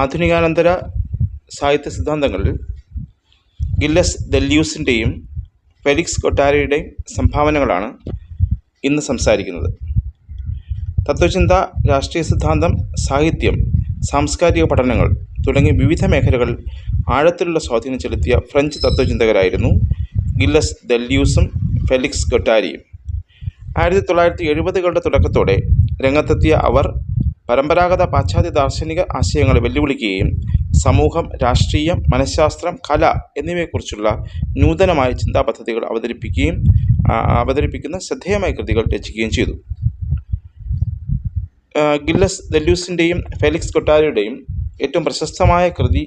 ആധുനികാനന്തര സാഹിത്യ സിദ്ധാന്തങ്ങളിൽ ഗില്ലസ് ദല്യൂസിന്റെയും ഫെലിക്സ് കൊട്ടാരയുടെയും സംഭാവനകളാണ് ഇന്ന് സംസാരിക്കുന്നത്. തത്വചിന്ത രാഷ്ട്രീയ സിദ്ധാന്തം സാഹിത്യം സാംസ്കാരിക പഠനങ്ങൾ തുടങ്ങി വിവിധ മേഖലകളിൽ ആഴത്തിലുള്ള സ്വാധീനം ചെലുത്തിയ ഫ്രഞ്ച് തത്വചിന്തകരായിരുന്നു ഗില്ലസ് ദല്യൂസും ഫെലിക്സ് കൊട്ടാരിയും. ആയിരത്തി തൊള്ളായിരത്തി എഴുപതുകളുടെ തുടക്കത്തോടെ രംഗത്തെത്തിയ അവർ പരമ്പരാഗത പാശ്ചാത്യ ദാർശനിക ആശയങ്ങളെ വെല്ലുവിളിക്കുകയും സമൂഹം രാഷ്ട്രീയം മനഃശാസ്ത്രം കല എന്നിവയെക്കുറിച്ചുള്ള നൂതനമായ ചിന്താ പദ്ധതികൾ അവതരിപ്പിക്കുകയും അവതരിപ്പിക്കുന്ന ശ്രദ്ധേയമായ കൃതികൾ രചിക്കുകയും ചെയ്തു. ഗില്ലസ് ദല്യൂസിന്റെയും ഫെലിക്സ് കൊട്ടാരിയുടെയും ഏറ്റവും പ്രശസ്തമായ കൃതി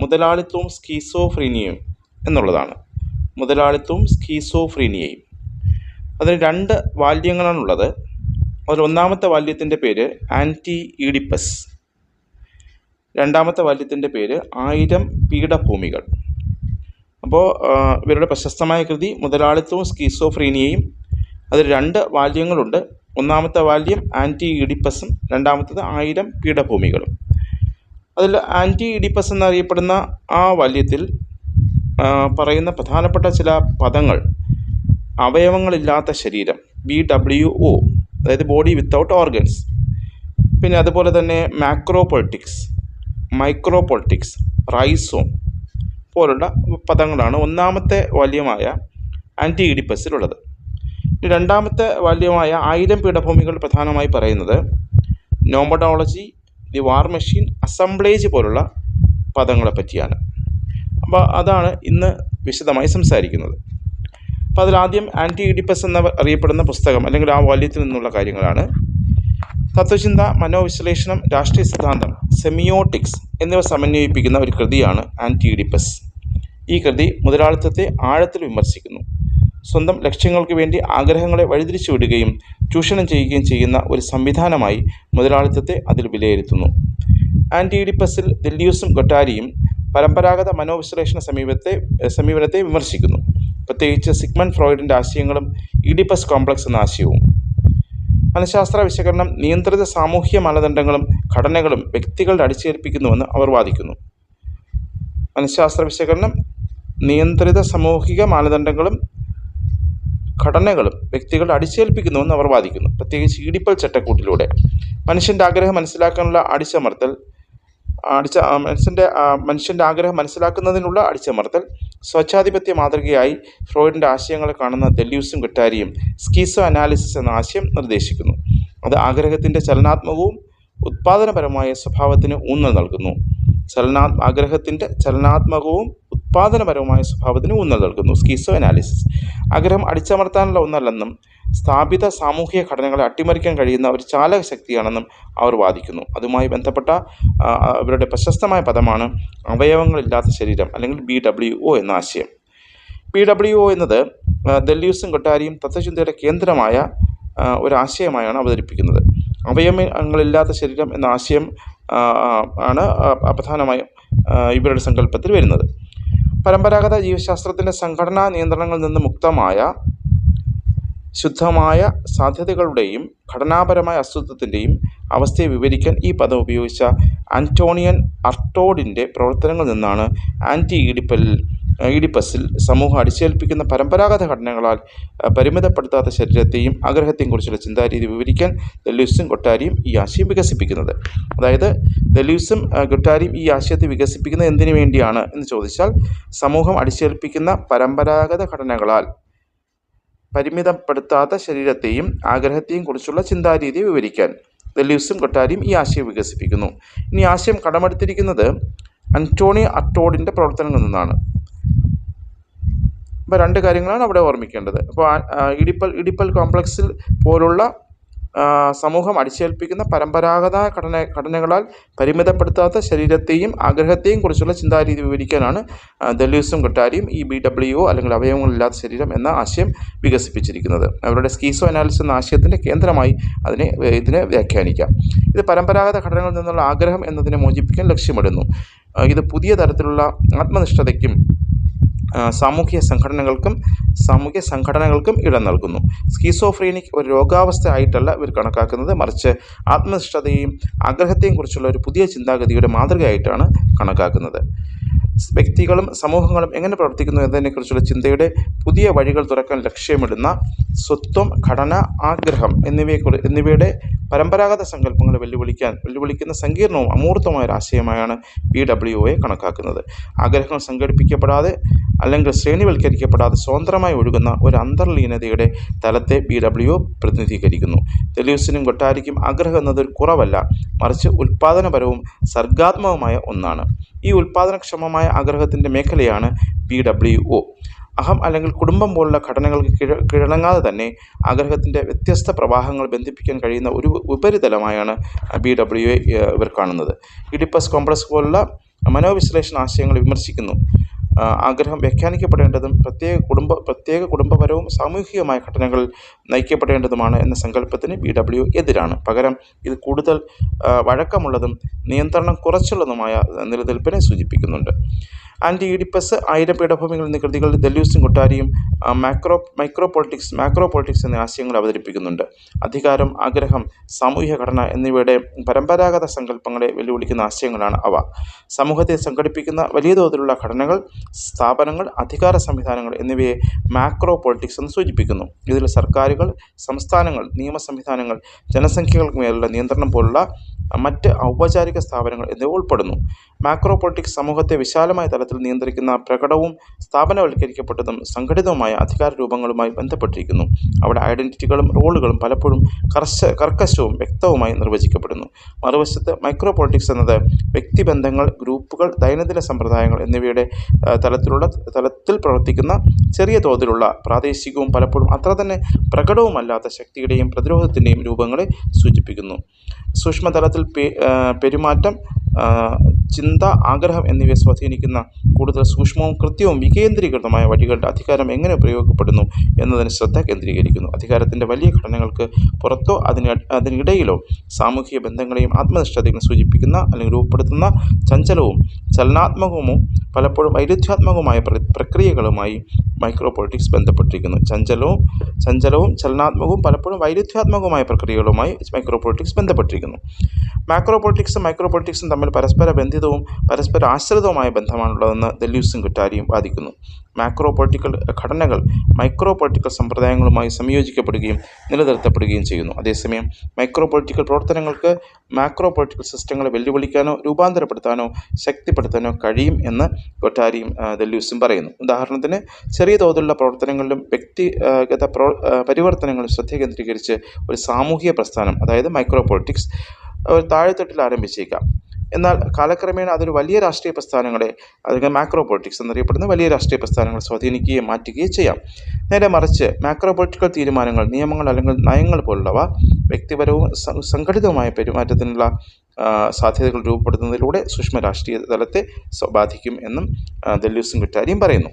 മുതലാളിത്തവും സ്കീസോഫ്രീനിയയും എന്നുള്ളതാണ്. മുതലാളിത്തവും സ്കീസോഫ്രീനിയയും. അതിന് രണ്ട് വാല്യങ്ങളാണുള്ളത്. അതിൽ ഒന്നാമത്തെ വാല്യത്തിന്റെ പേര് ആന്റി ഈഡിപ്പസ് രണ്ടാമത്തെ വാല്യത്തിന്റെ പേര് ആയിരം പീഠഭൂമികൾ. അപ്പോൾ ഇവരുടെ പ്രശസ്തമായ കൃതി മുതലാളിത്തവും സ്കീസോഫ്രീനിയയും. അതിൽ രണ്ട് വാല്യങ്ങളുണ്ട്. ഒന്നാമത്തെ വാല്യം ആന്റി ഈഡിപ്പസും രണ്ടാമത്തത് ആയിരം പീഠഭൂമികളും. അതിൽ ആന്റി ഈഡിപ്പസ് എന്നറിയപ്പെടുന്ന ആ വാല്യത്തിൽ പറയുന്ന പ്രധാനപ്പെട്ട ചില പദങ്ങൾ അവയവങ്ങളില്ലാത്ത ശരീരം ബി ഡബ്ല്യു ഒ. അതായത് ബോഡി വിത്തൗട്ട് ഓർഗൻസ് പിന്നെ അതുപോലെ തന്നെ macro politics micro politics rhizome പോലുള്ള പദങ്ങളാണ് ഒന്നാമത്തെ വാല്യമായ ആന്റി ഇഡിപ്പസിലുള്ളത് രണ്ടാമത്തെ വാല്യമായ ആയിരം പീഠഭൂമികൾ പ്രധാനമായി പറയുന്നത് nomadology the war machine assemblage പോലുള്ള പദങ്ങളെ പറ്റിയാണ്. അപ്പോൾ അതാണ് ഇന്ന് വിശദമായി സംസാരിക്കുന്നത്. അപ്പോൾ അതിലാദ്യം ആന്റി ഇഡിപ്പസ് എന്ന അറിയപ്പെടുന്ന പുസ്തകം അല്ലെങ്കിൽ ആ വാല്യത്തിൽ നിന്നുള്ള കാര്യങ്ങളാണ്. തത്വചിന്ത മനോവിശ്ലേഷണം രാഷ്ട്രീയ സിദ്ധാന്തം സെമിയോട്ടിക്സ് എന്നിവ സമന്വയിപ്പിക്കുന്ന ഒരു കൃതിയാണ് ആന്റി ഇഡിപ്പസ് ഈ കൃതി മുതലാളിത്തത്തെ ആഴത്തിൽ വിമർശിക്കുന്നു. സ്വന്തം ലക്ഷ്യങ്ങൾക്ക് വേണ്ടി ആഗ്രഹങ്ങളെ വഴിതിരിച്ചു വിടുകയും ചൂഷണം ചെയ്യുകയും ചെയ്യുന്ന ഒരു സംവിധാനമായി മുതലാളിത്തത്തെ അതിൽ വിലയിരുത്തുന്നു. ആന്റി ഇഡിപ്പസിൽ ദില്ലിയൂസും കൊട്ടാരിയും പരമ്പരാഗത മനോവിശ്ലേഷണ സമീപത്തെ സമീപനത്തെ വിമർശിക്കുന്നു. പ്രത്യേകിച്ച് സിഗ്മൺ ഫ്രോയിഡിന്റെ ആശയങ്ങളും ഇഡിപ്പസ് കോംപ്ലക്സ് എന്ന ആശയവും. മനഃശാസ്ത്ര വിശകലനം നിയന്ത്രിത സാമൂഹ്യ മാനദണ്ഡങ്ങളും ഘടനകളും വ്യക്തികളുടെ അടിച്ചേൽപ്പിക്കുന്നുവെന്ന് അവർ വാദിക്കുന്നു. മനഃശാസ്ത്ര വിശകലനം നിയന്ത്രിത സാമൂഹിക മാനദണ്ഡങ്ങളും ഘടനകളും വ്യക്തികളുടെ അടിച്ചേൽപ്പിക്കുന്നുവെന്ന് അവർ വാദിക്കുന്നു. പ്രത്യേകിച്ച് ഇടിപ്പൽ ചട്ടക്കൂട്ടിലൂടെ. മനുഷ്യന്റെ ആഗ്രഹം മനസ്സിലാക്കാനുള്ള അടിച്ചമർത്തൽ അടിച്ച മനുഷ്യന്റെ മനുഷ്യന്റെ ആഗ്രഹം മനസ്സിലാക്കുന്നതിനുള്ള അടിച്ചമർത്തൽ സ്വച്ഛാധിപത്യ മാതൃകയായി ഫ്രോയിഡിന്റെ ആശയങ്ങളെ കാണുന്ന ദെല്യൂസും ഗട്ടാരിയും സ്കീസോ അനാലിസിസ് എന്ന ആശയം നിർദ്ദേശിക്കുന്നു. അത് ആഗ്രഹത്തിന്റെ ചലനാത്മകവും ഉത്പാദനപരമായ സ്വഭാവത്തിന് ഊന്നൽ നൽകുന്നു. ചലനാ ആഗ്രഹത്തിന്റെ ചലനാത്മകവും ഉത്പാദനപരവുമായ സ്വഭാവത്തിന് ഊന്നൽ നൽകുന്നു. സ്കീസോ അനാലിസിസ് ആഗ്രഹം അടിച്ചമർത്താനുള്ള ഒന്നല്ലെന്നും സ്ഥാപിത സാമൂഹിക ഘടനകളെ അട്ടിമറിക്കാൻ കഴിയുന്ന ഒരു ചാലക ശക്തിയാണെന്നും അവർ വാദിക്കുന്നു. അതുമായി ബന്ധപ്പെട്ട അവരുടെ പ്രശസ്തമായ പദമാണ് അവയവങ്ങളില്ലാത്ത ശരീരം അല്ലെങ്കിൽ ബി ഡബ്ല്യു ഒ എന്ന ആശയം. പി ഡബ്ല്യു ഒ എന്നത് ദല്യൂസും കൊട്ടാരിയും തത്വചിന്തയുടെ കേന്ദ്രമായ ഒരു ആശയമായാണ് അവതരിപ്പിക്കുന്നത്. അവയവങ്ങളില്ലാത്ത ശരീരം എന്ന ആശയം ആണ് പ്രധാനമായും ഇവരുടെ സങ്കല്പത്തിൽ വരുന്നത്. പരമ്പരാഗത ജീവശാസ്ത്രത്തിന്റെ സംഘടനാ നിയന്ത്രണങ്ങളിൽ നിന്ന് മുക്തമായ ശുദ്ധമായ സാധ്യതകളുടെയും ഘടനാപരമായ അസ്തിത്വത്തിന്റെയും അവസ്ഥയെ വിവരിക്കാൻ ഈ പദം ഉപയോഗിച്ച ആന്റോണിയൻ അർട്ടോഡിന്റെ പ്രവർത്തനങ്ങളിൽ നിന്നാണ് ആന്റി ഈഡിപ്പൽ ഈഡിപ്പസിൽ സമൂഹം അടിച്ചേൽപ്പിക്കുന്ന പരമ്പരാഗത ഘടനകളാൽ പരിമിതപ്പെടുത്താത്ത ശരീരത്തെയും ആഗ്രഹത്തെയും കുറിച്ചുള്ള ചിന്താരീതി വിവരിക്കാൻ ദലൂസും കൊട്ടാരിയും ഈ ആശയം വികസിപ്പിക്കുന്നത്. അതായത് ദലൂസും കൊട്ടാരിയും ഈ ആശയത്തെ വികസിപ്പിക്കുന്നത് എന്തിനു വേണ്ടിയാണ് എന്ന് ചോദിച്ചാൽ സമൂഹം അടിച്ചേൽപ്പിക്കുന്ന പരമ്പരാഗത ഘടനകളാൽ പരിമിതപ്പെടുത്താത്ത ശരീരത്തെയും ആഗ്രഹത്തെയും കുറിച്ചുള്ള ചിന്താരീതി വിവരിക്കാൻ ദലൂസും കൊട്ടാരിയും ഈ ആശയം വികസിപ്പിക്കുന്നു. ഇനി ആശയം കടമെടുത്തിരിക്കുന്നത് അന്റോണി അട്ടോഡിന്റെ പ്രവർത്തനങ്ങളിൽ നിന്നാണ്. അപ്പോൾ രണ്ട് കാര്യങ്ങളാണ് അവിടെ ഓർമ്മിക്കേണ്ടത്. അപ്പോൾ ഇടിപ്പൽ ഇടിപ്പൽ കോംപ്ലക്സിൽ പോലുള്ള സമൂഹം അടിച്ചേൽപ്പിക്കുന്ന പരമ്പരാഗത ഘടന ഘടനകളാൽ പരിമിതപ്പെടുത്താത്ത ശരീരത്തെയും ആഗ്രഹത്തെയും കുറിച്ചുള്ള ചിന്താരീതി വിവരിക്കാനാണ് ദലീസും കൊട്ടാരിയും ഈ ബി ഡബ്ല്യു അല്ലെങ്കിൽ അവയവങ്ങളില്ലാത്ത ശരീരം എന്ന ആശയം വികസിപ്പിച്ചിരിക്കുന്നത്. അവരുടെ സ്കീസോ അനാലിസിസ് എന്ന ആശയത്തിന്റെ കേന്ദ്രമായി അതിനെ ഇതിനെ വ്യാഖ്യാനിക്കാം. ഇത് പരമ്പരാഗത ഘടനകളിൽ നിന്നുള്ള ആഗ്രഹം എന്നതിനെ മോചിപ്പിക്കാൻ ലക്ഷ്യമിടുന്നു. ഇത് പുതിയ തരത്തിലുള്ള ആത്മനിഷ്ഠതയ്ക്കും സാമൂഹ്യ സംഘടനകൾക്കും സാമൂഹ്യ സംഘടനകൾക്കും ഇടം നൽകുന്നു. സ്കീസോഫ്രീനിക് ഒരു രോഗാവസ്ഥ ആയിട്ടല്ല ഇവർ കണക്കാക്കുന്നത്. മറിച്ച് ആത്മനിഷ്ഠതയും ആഗ്രഹത്തെയും കുറിച്ചുള്ള ഒരു പുതിയ ചിന്താഗതിയുടെ മാതൃകയായിട്ടാണ് കണക്കാക്കുന്നത്. വ്യക്തികളും സമൂഹങ്ങളും എങ്ങനെ പ്രവർത്തിക്കുന്നു എന്നതിനെക്കുറിച്ചുള്ള ചിന്തയുടെ പുതിയ വഴികൾ തുറക്കാൻ ലക്ഷ്യമിടുന്ന സ്വത്വം ഘടന ആഗ്രഹം എന്നിവയെക്കുറി എന്നിവയുടെ പരമ്പരാഗത സങ്കല്പങ്ങളെ വെല്ലുവിളിക്കാൻ വെല്ലുവിളിക്കുന്ന സങ്കീർണവും അമൂർത്തമായ ഒരു ആശയമായാണ് ബി ഡബ്ല്യു എ കണക്കാക്കുന്നത്. ആഗ്രഹങ്ങൾ സംഘടിപ്പിക്കപ്പെടാതെ അല്ലെങ്കിൽ ശ്രേണിവൽക്കരിക്കപ്പെടാതെ സ്വതന്ത്രമായി ഒഴുകുന്ന ഒരു അന്തർലീനതയുടെ തലത്തെ ബി ഡബ്ല്യു പ്രതിനിധീകരിക്കുന്നു. തെലൂസിനും കൊട്ടാരിക്കും ആഗ്രഹം എന്നതൊരു കുറവല്ല മറിച്ച് ഉൽപ്പാദനപരവും സർഗാത്മകവുമായ ഒന്നാണ്. ഈ ഉൽപ്പാദനക്ഷമമായ ആഗ്രഹത്തിന്റെ മേഖലയാണ് ബി ഡബ്ല്യു ഒ അഹം അല്ലെങ്കിൽ കുടുംബം പോലുള്ള ഘടനകൾക്ക് കിഴ കിഴണങ്ങാതെ തന്നെ ആഗ്രഹത്തിന്റെ വ്യത്യസ്ത പ്രവാഹങ്ങൾ ബന്ധിപ്പിക്കാൻ കഴിയുന്ന ഒരു ഉപരിതലമായാണ് ബി ഡബ്ല്യു ഇവർ കാണുന്നത്. ഇഡിപ്പസ് കോംപ്ലക്സ് പോലുള്ള മനോവിശ്ലേഷണ ആശയങ്ങൾ വിമർശിക്കുന്നു. ആഗ്രഹം വ്യാഖ്യാനിക്കപ്പെടേണ്ടതും പ്രത്യേക കുടുംബ പ്രത്യേക കുടുംബപരവും സാമൂഹികമായ ഘടനകളിൽ നയിക്കപ്പെടേണ്ടതുമാണ് എന്ന സങ്കല്പത്തിന് ബി ഡബ്ല്യു എതിരാണ്. പകരം ഇത് കൂടുതൽ വഴക്കമുള്ളതും നിയന്ത്രണം കുറച്ചുള്ളതുമായ നിലനിൽപ്പിനെ സൂചിപ്പിക്കുന്നുണ്ട്. ആന്റി ഈഡിപ്പസ് ആയിരം പീഠഭൂമികൾ എന്നീ കൃതികളിൽ ദല്യൂസും കൊട്ടാരിയും macro micro politics macro politics എന്നീ ആശയങ്ങൾ അവതരിപ്പിക്കുന്നുണ്ട്. അധികാരം ആഗ്രഹം സാമൂഹ്യ ഘടന എന്നിവയുടെ പരമ്പരാഗത സങ്കല്പങ്ങളെ വെല്ലുവിളിക്കുന്ന ആശയങ്ങളാണ് അവ. സമൂഹത്തെ സംഘടിപ്പിക്കുന്ന വലിയ തോതിലുള്ള ഘടനകൾ സ്ഥാപനങ്ങൾ അധികാര സംവിധാനങ്ങൾ എന്നിവയെ മാക്രോ പൊളിറ്റിക്സ് എന്ന് സൂചിപ്പിക്കുന്നു. ഇതിൽ സർക്കാരുകൾ സംസ്ഥാനങ്ങൾ നിയമ സംവിധാനങ്ങൾ ജനസംഖ്യകൾക്ക് മേലുള്ള നിയന്ത്രണം പോലുള്ള മറ്റ് ഔപചാരിക സ്ഥാപനങ്ങൾ എന്നിവ ഉൾപ്പെടുന്നു. മാക്രോ പൊളിറ്റിക്സ് സമൂഹത്തെ വിശാലമായ തലത്തിൽ നിയന്ത്രിക്കുന്ന പ്രകടവും സ്ഥാപനവൽക്കരിക്കപ്പെട്ടതും സംഘടിതവുമായ അധികാര രൂപങ്ങളുമായി ബന്ധപ്പെട്ടിരിക്കുന്നു. അവിടെ ഐഡന്റിറ്റികളും റോളുകളും പലപ്പോഴും കർശ കർക്കശവും വ്യക്തവുമായി നിർവചിക്കപ്പെടുന്നു. മറുവശത്ത് മൈക്രോ പൊളിറ്റിക്സ് എന്നത് വ്യക്തിബന്ധങ്ങൾ ഗ്രൂപ്പുകൾ ദൈനംദിന സമ്പ്രദായങ്ങൾ എന്നിവയുടെ തലത്തിലുള്ള തലത്തിൽ പ്രവർത്തിക്കുന്ന ചെറിയ തോതിലുള്ള പ്രാദേശികവും പലപ്പോഴും അത്ര തന്നെ പ്രകടവുമല്ലാത്ത ശക്തിയുടെയും പ്രതിരോധത്തിന്റെയും രൂപങ്ങളെ സൂചിപ്പിക്കുന്നു. സൂക്ഷ്മതലത്തിൽ പെരുമാറ്റം ചിന്ത ആഗ്രഹം എന്നിവയെ സ്വാധീനിക്കുന്ന കൂടുതൽ സൂക്ഷ്മവും കൃത്യവും വികേന്ദ്രീകൃതമായ വഴികളുടെ അധികാരം എങ്ങനെ ഉപയോഗപ്പെടുന്നു എന്നതിന് ശ്രദ്ധ കേന്ദ്രീകരിക്കുന്നു. അധികാരത്തിന്റെ വലിയ ഘടനകൾക്ക് പുറത്തോ അതിന് അതിനിടയിലോ സാമൂഹിക ബന്ധങ്ങളെയും ആത്മനിഷ്ഠതയും സൂചിപ്പിക്കുന്ന അല്ലെങ്കിൽ രൂപപ്പെടുത്തുന്ന ചഞ്ചലവും ചലനാത്മകവും പലപ്പോഴും വൈരുദ്ധ്യാത്മകവുമായ പ്രക്രിയകളുമായി മൈക്രോ പൊളിറ്റിക്സ് ബന്ധപ്പെട്ടിരിക്കുന്നു. ചഞ്ചലവും ചഞ്ചലവും ചലനാത്മകവും പലപ്പോഴും വൈരുദ്ധ്യാത്മകവുമായ പ്രക്രിയകളുമായി മൈക്രോ പൊളിറ്റിക്സ് ബന്ധപ്പെട്ടിരിക്കുന്നു. മാക്രോ പൊളിറ്റിക്സും മൈക്രോ പൊളിറ്റിക്സും തമ്മിൽ പരസ്പര ബന്ധിതവും പരസ്പര ആശ്രിതവുമായ ബന്ധമാണുള്ളതെന്ന് ദല്യൂസും കുറ്റാരിയും വാദിക്കുന്നു. മാക്രോ പൊളിറ്റിക്കൽ ഘടനകൾ മൈക്രോ പൊളിറ്റിക്കൽ സമ്പ്രദായങ്ങളുമായി സംയോജിക്കപ്പെടുകയും നിലനിർത്തപ്പെടുകയും ചെയ്യുന്നു. അതേസമയം മൈക്രോ പൊളിറ്റിക്കൽ പ്രവർത്തനങ്ങൾക്ക് മാക്രോ പൊളിറ്റിക്കൽ സിസ്റ്റങ്ങളെ വെല്ലുവിളിക്കാനോ രൂപാന്തരപ്പെടുത്താനോ ശക്തിപ്പെടുത്താനോ കഴിയും എന്ന് കൊട്ടാരിയും ദല്യൂസും പറയുന്നു. ഉദാഹരണത്തിന് ചെറിയ തോതിലുള്ള പ്രവർത്തനങ്ങളിലും വ്യക്തിഗത പരിവർത്തനങ്ങളും ശ്രദ്ധ കേന്ദ്രീകരിച്ച് ഒരു സാമൂഹിക പ്രസ്ഥാനം അതായത് മൈക്രോ പൊളിറ്റിക്സ് ഒരു താഴെത്തട്ടിൽ ആരംഭിച്ചേക്കാം. എന്നാൽ കാലക്രമേണ അതൊരു വലിയ രാഷ്ട്രീയ പ്രസ്ഥാനങ്ങളെ അല്ലെങ്കിൽ മാക്രോ പൊളിറ്റിക്സ് എന്നറിയപ്പെടുന്ന വലിയ രാഷ്ട്രീയ പ്രസ്ഥാനങ്ങൾ സ്വാധീനിക്കുകയും മാറ്റുകയും ചെയ്യാം. നേരെ മറിച്ച് മാക്രോ പൊളിറ്റിക്കൽ തീരുമാനങ്ങൾ നിയമങ്ങൾ അല്ലെങ്കിൽ നയങ്ങൾ പോലുള്ളവ വ്യക്തിപരവും സംഘടിതവുമായ പെരുമാറ്റത്തിനുള്ള സാധ്യതകൾ രൂപപ്പെടുത്തുന്നതിലൂടെ സൂക്ഷ്മ രാഷ്ട്രീയ തലത്തെ ബാധിക്കും എന്നും ദല്യൂസും കുറ്റാരിയും പറയുന്നു.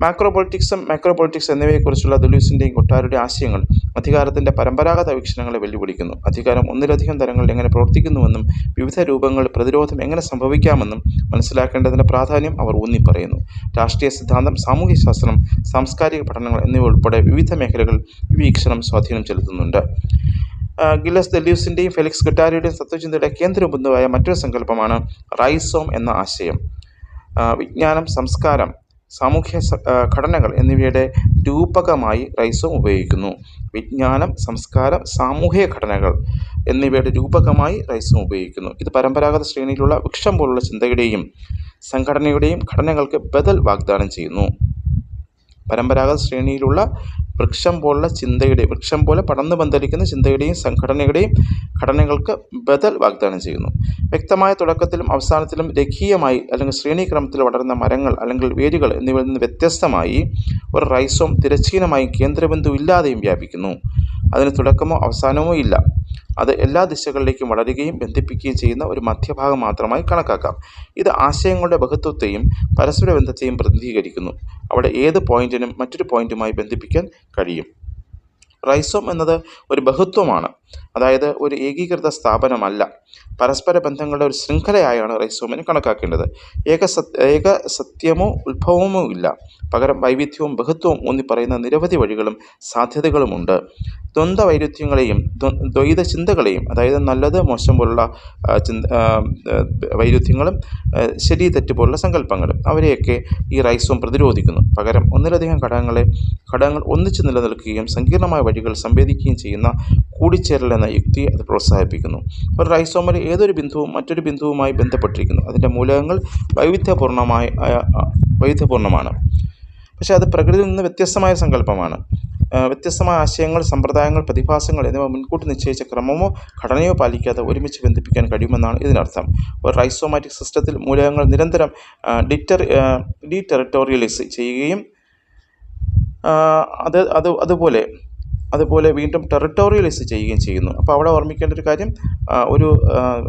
മാക്രോ പൊളിറ്റിക്സും മൈക്രോ പൊളിറ്റിക്സ് എന്നിവയെക്കുറിച്ചുള്ള ദുലൂസിന്റെയും കൊട്ടാരുടെ ആശയങ്ങൾ അധികാരത്തിന്റെ പരമ്പരാഗത വീക്ഷണങ്ങളെ വെല്ലുവിളിക്കുന്നു. അധികാരം ഒന്നിലധികം തലങ്ങളിൽ എങ്ങനെ പ്രവർത്തിക്കുന്നുവെന്നും വിവിധ രൂപങ്ങൾ പ്രതിരോധം എങ്ങനെ സംഭവിക്കാമെന്നും മനസ്സിലാക്കേണ്ടതിന്റെ പ്രാധാന്യം അവർ ഊന്നി പറയുന്നു രാഷ്ട്രീയ സിദ്ധാന്തം സാമൂഹ്യശാസ്ത്രം സാംസ്കാരിക പഠനങ്ങൾ എന്നിവ ഉൾപ്പെടെ വിവിധ മേഖലകൾ ഈ വീക്ഷണം സ്വാധീനം ചെലുത്തുന്നുണ്ട്. ഗില്ലസ് ദെല്യൂസിന്റെയും ഫെലിക്സ് ഗട്ടാരിയുടെയും തത്വചിന്തയുടെ കേന്ദ്ര ബിന്ദുവായ മറ്റൊരു സങ്കല്പമാണ് റൈസോം എന്ന ആശയം. വിജ്ഞാനം സംസ്കാരം സാമൂഹ്യ ഘടനകൾ എന്നിവയുടെ രൂപകമായി റൈസോം ഉപയോഗിക്കുന്നു. വിജ്ഞാനം സംസ്കാരം സാമൂഹിക ഘടനകൾ എന്നിവയുടെ രൂപകമായി റൈസോം ഉപയോഗിക്കുന്നു. ഇത് പരമ്പരാഗത ശ്രേണിയിലുള്ള വൃക്ഷം പോലുള്ള ചിന്തയുടെയും സംഘടനയുടെയും ഘടനകൾക്ക് ബദൽ വാഗ്ദാനം ചെയ്യുന്നു. പരമ്പരാഗത ശ്രേണിയിലുള്ള വൃക്ഷം പോലുള്ള ചിന്തയുടെ വൃക്ഷം പോലെ പടർന്നു പന്തലിക്കുന്ന ചിന്തയുടെയും സംഘടനയുടെയും ഘടനകൾക്ക് ബദൽ വാഗ്ദാനം ചെയ്യുന്നു. വ്യക്തമായ തുടക്കത്തിലും അവസാനത്തിലും രേഖീയമായി അല്ലെങ്കിൽ ശ്രേണീക്രമത്തിൽ വളരുന്ന മരങ്ങൾ അല്ലെങ്കിൽ വേരുകൾ എന്നിവയിൽ നിന്ന് വ്യത്യസ്തമായി ഒരു റൈസോം തിരശ്ചീനമായും കേന്ദ്രബിന്ദു ഇല്ലാതെയും വ്യാപിക്കുന്നു. അതിന് തുടക്കമോ അവസാനമോ ഇല്ല. അത് എല്ലാ ദിശകളിലേക്കും വളരുകയും ബന്ധിപ്പിക്കുകയും ചെയ്യുന്ന ഒരു മധ്യഭാഗം മാത്രമായി കണക്കാക്കാം. ഇത് ആശയങ്ങളുടെ ബഹുത്വത്തെയും പരസ്പര ബന്ധത്തെയും പ്രതിനിധീകരിക്കുന്നു. അവിടെ ഏത് പോയിന്റിനും മറ്റൊരു പോയിന്റുമായി ബന്ധിപ്പിക്കാൻ കഴിയും. റൈസോം എന്നത് ഒരു ബഹുത്വമാണ്. അതായത് ഒരു ഏകീകൃത സ്ഥാപനമല്ല. പരസ്പര ബന്ധങ്ങളുടെ ഒരു ശൃംഖലയായാണ് റൈസോമിനെ കണക്കാക്കേണ്ടത്. ഏക സത്യ ഏക സത്യമോ ഉത്ഭവമോ ഇല്ല. പകരം വൈവിധ്യവും ബഹുത്വവും ഊന്നി പറയുന്ന നിരവധി വഴികളും സാധ്യതകളുമുണ്ട്. ദ്വന്ദ്വ വൈരുദ്ധ്യങ്ങളെയും ദ്വ- ദ്വൈത ചിന്തകളെയും അതായത് നല്ലത് മോശം പോലുള്ള ചിന്ത വൈരുദ്ധ്യങ്ങളും ശരി തെറ്റ് പോലുള്ള സങ്കല്പങ്ങളും അവരെയൊക്കെ ഈ റൈസോം പ്രതിരോധിക്കുന്നു. പകരം ഒന്നിലധികം ഘടകങ്ങളെ ഘടകങ്ങൾ ഒന്നിച്ചു നിലനിൽക്കുകയും സങ്കീർണമായ വഴികൾ സംവേദിക്കുകയും ചെയ്യുന്ന കൂടിച്ചേരൽ എന്ന യുക്തി അത് പ്രോത്സാഹിപ്പിക്കുന്നു. ഒരു റൈസോമിൽ ഏതൊരു ബിന്ദുവും മറ്റൊരു ബിന്ദുവുമായി ബന്ധപ്പെട്ടിരിക്കുന്നു. അതിന്റെ മൂലകങ്ങൾ വൈവിധ്യപൂർണമായ വൈവിധ്യപൂർണമാണ് പക്ഷേ അത് പ്രകൃതിയിൽ നിന്ന് വ്യത്യസ്തമായ സങ്കല്പമാണ്. വ്യത്യസ്തമായ ആശയങ്ങൾ സമ്പ്രദായങ്ങൾ പ്രതിഭാസങ്ങൾ എന്നിവ മുൻകൂട്ടി നിശ്ചയിച്ച ക്രമമോ ഘടനയോ പാലിക്കാതെ ഒരുമിച്ച് ബന്ധിപ്പിക്കാൻ കഴിയുമെന്നാണ് ഇതിനർത്ഥം. ഒരു റൈസോമാറ്റിക് സിസ്റ്റത്തിൽ മൂലകങ്ങൾ നിരന്തരം ഡിറ്റർ ഡീടെറിട്ടോറിയലൈസ് ചെയ്യുകയും അത് അത് അതുപോലെ അതുപോലെ വീണ്ടും ടെറിട്ടോറിയലൈസ് ചെയ്യുകയും ചെയ്യുന്നു. അപ്പോൾ അവിടെ ഓർമ്മിക്കേണ്ട ഒരു കാര്യം ഒരു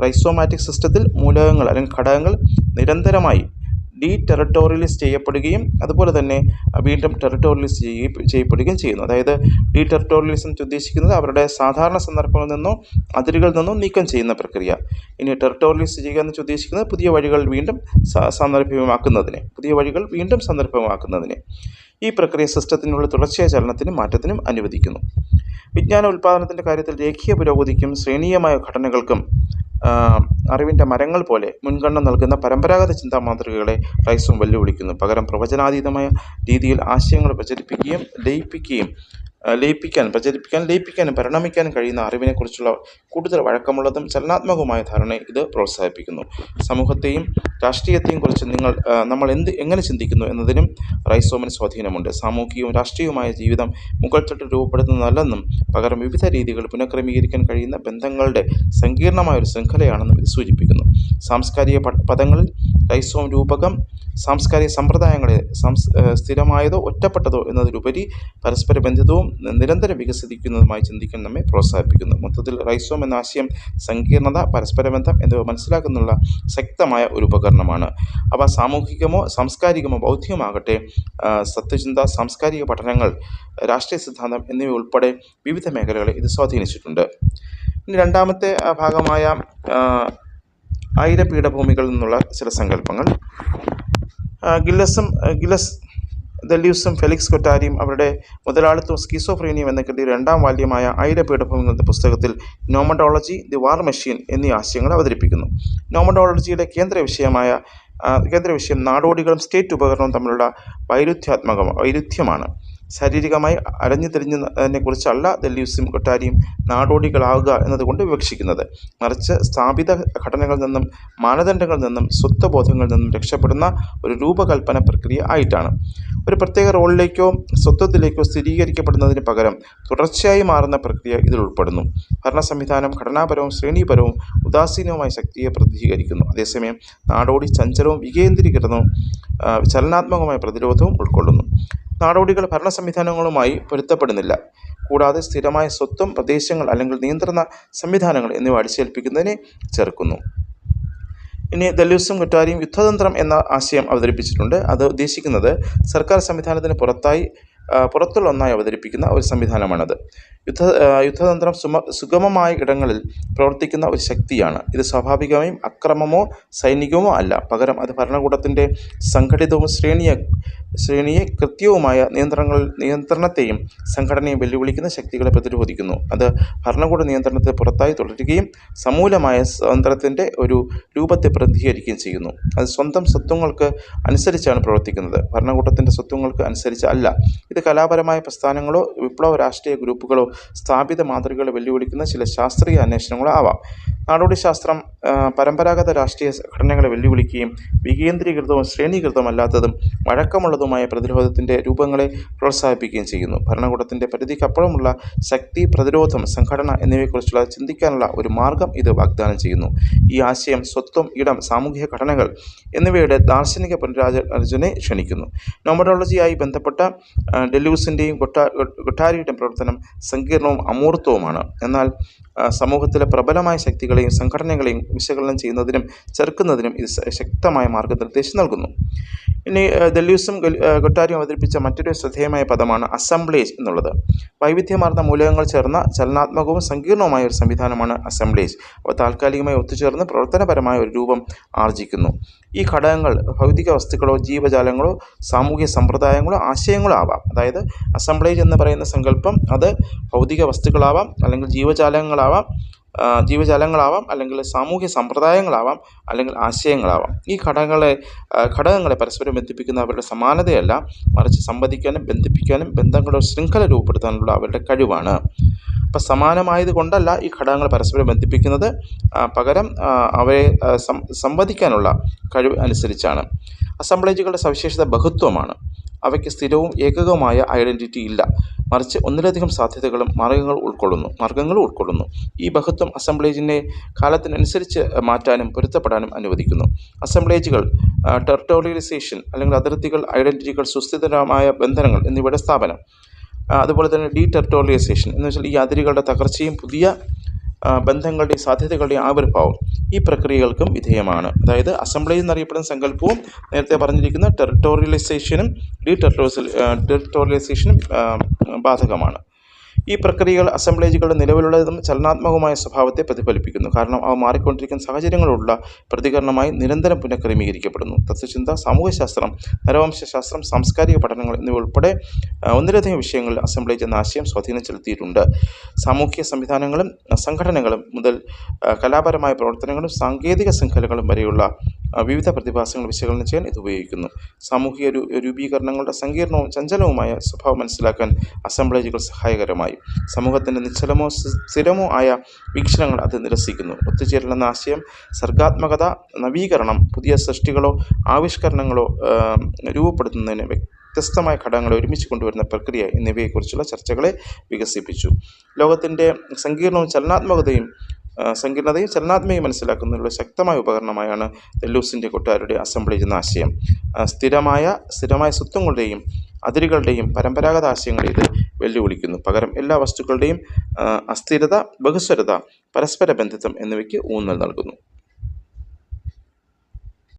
റൈസോമാറ്റിക് സിസ്റ്റത്തിൽ മൂലകങ്ങൾ അല്ലെങ്കിൽ ഘടകങ്ങൾ നിരന്തരമായി ഡീ ടെറിട്ടോറിയലൈസ് ചെയ്യപ്പെടുകയും അതുപോലെ തന്നെ വീണ്ടും ടെറിട്ടോറിയലൈസ് ചെയ്യ ചെയ്യപ്പെടുകയും ചെയ്യുന്നു. അതായത് ഡീ ടെറിട്ടോറിയലിസം ഉദ്ദേശിക്കുന്നത് അവരുടെ സാധാരണ സന്ദർഭങ്ങളിൽ നിന്നോ അതിരുകളിൽ നിന്നോ നീക്കം ചെയ്യുന്ന പ്രക്രിയ. ഇനി ടെറിട്ടോറിയലൈസ് ചെയ്യുക എന്ന് ഉദ്ദേശിക്കുന്നത് പുതിയ വഴികൾ വീണ്ടും സന്ദർഭമാക്കുന്നതിനെ പുതിയ വഴികൾ വീണ്ടും സന്ദർഭമാക്കുന്നതിനെ ഈ പ്രക്രിയ സിസ്റ്റത്തിനുള്ള തുടർച്ചയായ ചലനത്തിനും മാറ്റത്തിനും അനുവദിക്കുന്നു. വിജ്ഞാന ഉൽപ്പാദനത്തിന്റെ കാര്യത്തിൽ രേഖീയ പുരോഗതിക്കും ശ്രേണീയമായ ഘടനകൾക്കും അറിവിന്റെ മരങ്ങൾ പോലെ മുൻഗണന നൽകുന്ന പരമ്പരാഗത ചിന്താ മാതൃകകളെ റൈസും വെല്ലുവിളിക്കുന്നു. പകരം പ്രവചനാതീതമായ രീതിയിൽ ആശയങ്ങൾ പ്രചരിപ്പിക്കുകയും ലയിപ്പിക്കുകയും ലയിപ്പിക്കാൻ പ്രചരിപ്പിക്കാൻ ലയിപ്പിക്കാനും പരിണമിക്കാനും കഴിയുന്ന അറിവിനെക്കുറിച്ചുള്ള കൂടുതൽ വഴക്കമുള്ളതും ചലനാത്മകവുമായ ധാരണയെ ഇത് പ്രോത്സാഹിപ്പിക്കുന്നു. സമൂഹത്തെയും രാഷ്ട്രീയത്തെയും കുറിച്ച് നിങ്ങൾ നമ്മൾ എന്ത് എങ്ങനെ ചിന്തിക്കുന്നു എന്നതിനും റൈസോമിന് സ്വാധീനമുണ്ട്. സാമൂഹികവും രാഷ്ട്രീയവുമായ ജീവിതം മുകൾ തൊട്ട് രൂപപ്പെടുത്തുന്നതല്ലെന്നും പകരം വിവിധ രീതികൾ പുനഃക്രമീകരിക്കാൻ കഴിയുന്ന ബന്ധങ്ങളുടെ സങ്കീർണമായ ഒരു ശൃംഖലയാണെന്നും ഇത് സൂചിപ്പിക്കുന്നു. സാംസ്കാരിക പദങ്ങളിൽ റൈസോം രൂപകം സാംസ്കാരിക സമ്പ്രദായങ്ങളെ സംസ് സ്ഥിരമായതോ ഒറ്റപ്പെട്ടതോ എന്നതിലുപരി പരസ്പര ബന്ധിതവും നിരന്തരം വികസിക്കുന്നതുമായി ചിന്തിക്കാൻ നമ്മെ പ്രോത്സാഹിപ്പിക്കുന്നു. മൊത്തത്തിൽ റൈസോം എന്ന ആശയം സങ്കീർണത പരസ്പര ബന്ധം എന്നിവ മനസ്സിലാക്കുന്നുള്ള ശക്തമായ ഒരു ഉപകരണമാണ്. അവ സാമൂഹികമോ സാംസ്കാരികമോ ബൗദ്ധികമാകട്ടെ സത്യചിന്ത സാംസ്കാരിക പഠനങ്ങൾ രാഷ്ട്രീയ സിദ്ധാന്തം എന്നിവ ഉൾപ്പെടെ വിവിധ മേഖലകളെ ഇത് സ്വാധീനിച്ചിട്ടുണ്ട്. ഇനി രണ്ടാമത്തെ ഭാഗമായ ആയിര പീഠഭൂമികളിൽ നിന്നുള്ള ചില സങ്കല്പങ്ങൾ. ഗില്ലസും ഗില്ലസ് ദല്യൂസും ഫെലിക്സ് കൊറ്റാരിയും അവരുടെ മുതലാളിത്തവും സ്കീസോഫ്രീനിയും എന്ന കൃതി രണ്ടാം വാല്യമായ ആയിര പീഠഭൂമികൾ എന്ന പുസ്തകത്തിൽ നോമഡോളജി ദി വാർ മെഷീൻ എന്നീ ആശയങ്ങൾ അവതരിപ്പിക്കുന്നു. നോമഡോളജിയുടെ കേന്ദ്ര വിഷയമായ കേന്ദ്ര വിഷയം നാടോടികളും സ്റ്റേറ്റ് ഉപകരണവും തമ്മിലുള്ള വൈരുദ്ധ്യാത്മക വൈരുദ്ധ്യമാണ് ശാരീരികമായി അരഞ്ഞു തിരിഞ്ഞതിനെ കുറിച്ചല്ല ദല്യൂസും കൊട്ടാരിയും നാടോടികളാവുക എന്നതുകൊണ്ട് വിവക്ഷിക്കുന്നത്. മറിച്ച് സ്ഥാപിത ഘടനകളിൽ നിന്നും മാനദണ്ഡങ്ങളിൽ നിന്നും സ്വത്വബോധങ്ങളിൽ നിന്നും രക്ഷപ്പെടുന്ന ഒരു രൂപകൽപ്പന പ്രക്രിയ ആയിട്ടാണ്. ഒരു പ്രത്യേക റോളിലേക്കോ സ്വത്വത്തിലേക്കോ സ്ഥിരീകരിക്കപ്പെടുന്നതിന് പകരം തുടർച്ചയായി മാറുന്ന പ്രക്രിയ ഇതിൽ ഉൾപ്പെടുന്നു. ഭരണ സംവിധാനം ഘടനാപരവും ശ്രേണീപരവും ഉദാസീനവുമായ ശക്തിയെ പ്രതിനിധീകരിക്കുന്നു. അതേസമയം നാടോടി ചഞ്ചലവും വികേന്ദ്രീകൃതവും ചലനാത്മകമായ പ്രതിരോധവും ഉൾക്കൊള്ളുന്നു. നാടോടികൾ ഭരണ സംവിധാനങ്ങളുമായി പൊരുത്തപ്പെടുന്നില്ല. കൂടാതെ സ്ഥിരമായ സ്വത്വം പ്രദേശങ്ങൾ അല്ലെങ്കിൽ നിയന്ത്രണ സംവിധാനങ്ങൾ എന്നിവ അടിച്ചേൽപ്പിക്കുന്നതിനെ ചെറുക്കുന്നു. ഇനി ദല്യൂസും കുറ്റാരിയും യുദ്ധതന്ത്രം എന്ന ആശയം അവതരിപ്പിച്ചിട്ടുണ്ട്. അത് ഉദ്ദേശിക്കുന്നത് സർക്കാർ സംവിധാനത്തിന് പുറത്തായി പുറത്തുള്ള ഒന്നായി അവതരിപ്പിക്കുന്ന ഒരു സംവിധാനമാണത്. യുദ്ധ യുദ്ധതന്ത്രം സുമ സുഗമമായ ഇടങ്ങളിൽ പ്രവർത്തിക്കുന്ന ഒരു ശക്തിയാണ്. ഇത് സ്വാഭാവികമായും അക്രമമോ സൈനികമോ അല്ല. പകരം അത് ഭരണകൂടത്തിന്റെ സംഘടിതവും ശ്രേണിയ ശ്രേണിയെ കൃത്യവുമായ നിയന്ത്രണങ്ങൾ നിയന്ത്രണത്തെയും സംഘടനയും വെല്ലുവിളിക്കുന്ന ശക്തികളെ പ്രതിരോധിക്കുന്നു. അത് ഭരണകൂട നിയന്ത്രണത്തെ പുറത്തായി തുടരുകയും സമൂലമായ സ്വതന്ത്രത്തിന്റെ ഒരു രൂപത്തെ പ്രതിനിധീകരിക്കുകയും ചെയ്യുന്നു. അത് സ്വന്തം സ്വത്വങ്ങൾക്ക് അനുസരിച്ചാണ് പ്രവർത്തിക്കുന്നത്. ഭരണകൂടത്തിന്റെ സ്വത്വങ്ങൾക്ക് അനുസരിച്ച് അല്ല. ഇത് കലാപരമായ പ്രസ്ഥാനങ്ങളോ വിപ്ലവ രാഷ്ട്രീയ ഗ്രൂപ്പുകളോ സ്ഥാപിത മാതൃകകളെ വെല്ലുവിളിക്കുന്ന ചില ശാസ്ത്രീയ അന്വേഷണങ്ങളോ ആവാം. നാടോടി ശാസ്ത്രം പരമ്പരാഗത രാഷ്ട്രീയ ഘടനകളെ വെല്ലുവിളിക്കുകയും വികേന്ദ്രീകൃതവും ശ്രേണീകൃതമല്ലാത്തതും വഴക്കമുള്ളതുമായ പ്രതിരോധത്തിന്റെ രൂപങ്ങളെ പ്രോത്സാഹിപ്പിക്കുകയും ചെയ്യുന്നു. ഭരണകൂടത്തിന്റെ പരിധിക്കപ്പുറമുള്ള ശക്തി പ്രതിരോധം സംഘടന എന്നിവയെക്കുറിച്ചുള്ള ചിന്തിക്കാനുള്ള ഒരു മാർഗം ഇത് വാഗ്ദാനം ചെയ്യുന്നു. ഈ ആശയം സ്വത്വം ഇടം സാമൂഹിക ഘടനകൾ എന്നിവയുടെ ദാർശനിക പുനരാലോചനയെ ക്ഷണിക്കുന്നു. നോമഡോളജിയായി ബന്ധപ്പെട്ട ഡെലൂസിന്റെയും ഗൊട്ടാ ഗൊട്ടാരിയുടെയും പ്രവർത്തനം സങ്കീർണവും അമൂർത്തവുമാണ്. എന്നാൽ സമൂഹത്തിലെ പ്രബലമായ ശക്തികളെയും സംഘടനകളെയും വിശകലനം ചെയ്യുന്നതിനും ചെറുക്കുന്നതിനും ഇത് ശക്തമായ മാർഗനിർദ്ദേശം നൽകുന്നു. ഇനി ദല്യൂസും ഗൊട്ടാരിയും അവതരിപ്പിച്ച മറ്റൊരു ശ്രദ്ധേയമായ പദമാണ് അസംബ്ലേജ് എന്നുള്ളത്. വൈവിധ്യമാർന്ന മൂലകങ്ങൾ ചേർന്ന ചലനാത്മകവും സങ്കീർണവുമായ ഒരു സംവിധാനമാണ് അസംബ്ലേജ്. അവ താൽക്കാലികമായി ഒത്തുചേർന്ന് പ്രവർത്തനപരമായ ഒരു രൂപം ആർജിക്കുന്നു. ഈ ഘടകങ്ങൾ ഭൗതിക വസ്തുക്കളോ ജീവജാലങ്ങളോ സാമൂഹ്യ സമ്പ്രദായങ്ങളോ ആശയങ്ങളോ ആവാം. അതായത് അസംബ്ലേജ് എന്ന് പറയുന്ന സങ്കല്പം അത് ഭൗതിക വസ്തുക്കളാവാം അല്ലെങ്കിൽ ജീവജാലങ്ങളാവാം ജീവജാലങ്ങളാവാം അല്ലെങ്കിൽ സാമൂഹ്യ സമ്പ്രദായങ്ങളാവാം അല്ലെങ്കിൽ ആശയങ്ങളാവാം. ഈ ഘടകങ്ങളെ ഘടകങ്ങളെ പരസ്പരം ബന്ധിപ്പിക്കുന്ന അവരുടെ സമാനതയല്ല. മറിച്ച് സംവദിക്കാനും ബന്ധിപ്പിക്കാനും ബന്ധങ്ങളുടെ ശൃംഖല രൂപപ്പെടുത്താനുള്ള അവരുടെ കഴിവാണ്. അപ്പം സമാനമായത് കൊണ്ടല്ല ഈ ഘടകങ്ങൾ പരസ്പരം ബന്ധിപ്പിക്കുന്നത്. പകരം അവയെ സംവദിക്കാനുള്ള കഴിവ് അനുസരിച്ചാണ്. അസംബ്ലേജുകളുടെ സവിശേഷത ബഹുത്വമാണ്. അവയ്ക്ക് സ്ഥിരവും ഏകകവുമായ ഐഡന്റിറ്റി ഇല്ല. മറിച്ച് ഒന്നിലധികം സാധ്യതകളും മാർഗങ്ങൾ ഉൾക്കൊള്ളുന്നു മാർഗങ്ങളും ഉൾക്കൊള്ളുന്നു. ഈ ബഹുത്വം അസംബ്ലേജിനെ കാലത്തിനനുസരിച്ച് മാറ്റാനും പൊരുത്തപ്പെടാനും അനുവദിക്കുന്നു. അസംബ്ലേജുകൾ ടെറിട്ടോറിയലൈസേഷൻ അല്ലെങ്കിൽ അതിർത്തികൾ ഐഡന്റിറ്റികൾ സുസ്ഥിരമായ ബന്ധനങ്ങൾ എന്നിവയുടെ സ്ഥാപനം. അതുപോലെ തന്നെ ഡീ ടെറിട്ടോറിയലൈസേഷൻ എന്ന് വെച്ചാൽ ഈ അതിരുകളുടെ തകർച്ചയും പുതിയ ബന്ധങ്ങളുടെ സാധ്യതകളുടെയും ആവിർഭാവം ഈ പ്രക്രിയകൾക്കും വിധേയമാണ്. അതായത് അസംബ്ലി എന്നറിയപ്പെടുന്ന സങ്കല്പവും നേരത്തെ പറഞ്ഞിരിക്കുന്ന ടെറിട്ടോറിയലൈസേഷനും ഡീ ടെറിട്ടോറിയലൈസേഷനും ബാധകമാണ്. ഈ പ്രക്രിയകൾ അസംബ്ലേജുകളുടെ നിലവിലുള്ളതും ചലനാത്മകവുമായ സ്വഭാവത്തെ പ്രതിഫലിപ്പിക്കുന്നു. കാരണം അവ മാറിക്കൊണ്ടിരിക്കുന്ന സാഹചര്യങ്ങളുള്ള പ്രതികരണമായി നിരന്തരം പുനഃക്രമീകരിക്കപ്പെടുന്നു. തത്വചിന്ത സാമൂഹ്യശാസ്ത്രം നരവംശശാസ്ത്രം സാംസ്കാരിക പഠനങ്ങൾ എന്നിവ ഉൾപ്പെടെ ഒന്നിലധികം വിഷയങ്ങളിൽ അസംബ്ലേജ് എന്ന ആശയം സ്വാധീനം ചെലുത്തിയിട്ടുണ്ട്. സാമൂഹ്യ സംവിധാനങ്ങളും സംഘടനകളും മുതൽ കലാപരമായ പ്രവർത്തനങ്ങളും സാങ്കേതിക ശൃംഖലകളും വരെയുള്ള വിവിധ പ്രതിഭാസങ്ങൾ വിശകലനം ചെയ്യാൻ ഇത് ഉപയോഗിക്കുന്നു. സാമൂഹിക രൂപീകരണങ്ങളുടെ സങ്കീർണവും ചഞ്ചലവുമായ സ്വഭാവം മനസ്സിലാക്കാൻ അസംബ്ലേജുകൾ സഹായകരമായി. സമൂഹത്തിന്റെ നിശ്ചലമോ സ്ഥിരമോ ആയ വീക്ഷണങ്ങൾ അത് നിരസിക്കുന്നു. ഒത്തുചേരൽ എന്ന ആശയം സർഗാത്മകത നവീകരണം പുതിയ സൃഷ്ടികളോ ആവിഷ്കരണങ്ങളോ രൂപപ്പെടുത്തുന്നതിന് വ്യത്യസ്തമായ ഘടകങ്ങളെ ഒരുമിച്ച് കൊണ്ടുവരുന്ന പ്രക്രിയ എന്നിവയെക്കുറിച്ചുള്ള ചർച്ചകളെ വികസിപ്പിച്ചു. ലോകത്തിന്റെ സങ്കീർണവും ചലനാത്മകതയും സങ്കീർണതയും ചലനാത്മകയും മനസ്സിലാക്കുന്നതിനുള്ള ശക്തമായ ഉപകരണമായാണ് തെല്ലൂസിന്റെ കൊട്ടാരുടെ അസംബ്ലി എന്ന ആശയം. സ്ഥിരമായ സ്ഥിരമായ സ്വത്വങ്ങളുടെയും അതിരുകളുടെയും പരമ്പരാഗത ആശയങ്ങളെ ഇത് വെല്ലുവിളിക്കുന്നു. പകരം എല്ലാ വസ്തുക്കളുടെയും അസ്ഥിരത ബഹുസ്വരത പരസ്പര ബന്ധിത്വം എന്നിവയ്ക്ക് ഊന്നൽ നൽകുന്നു.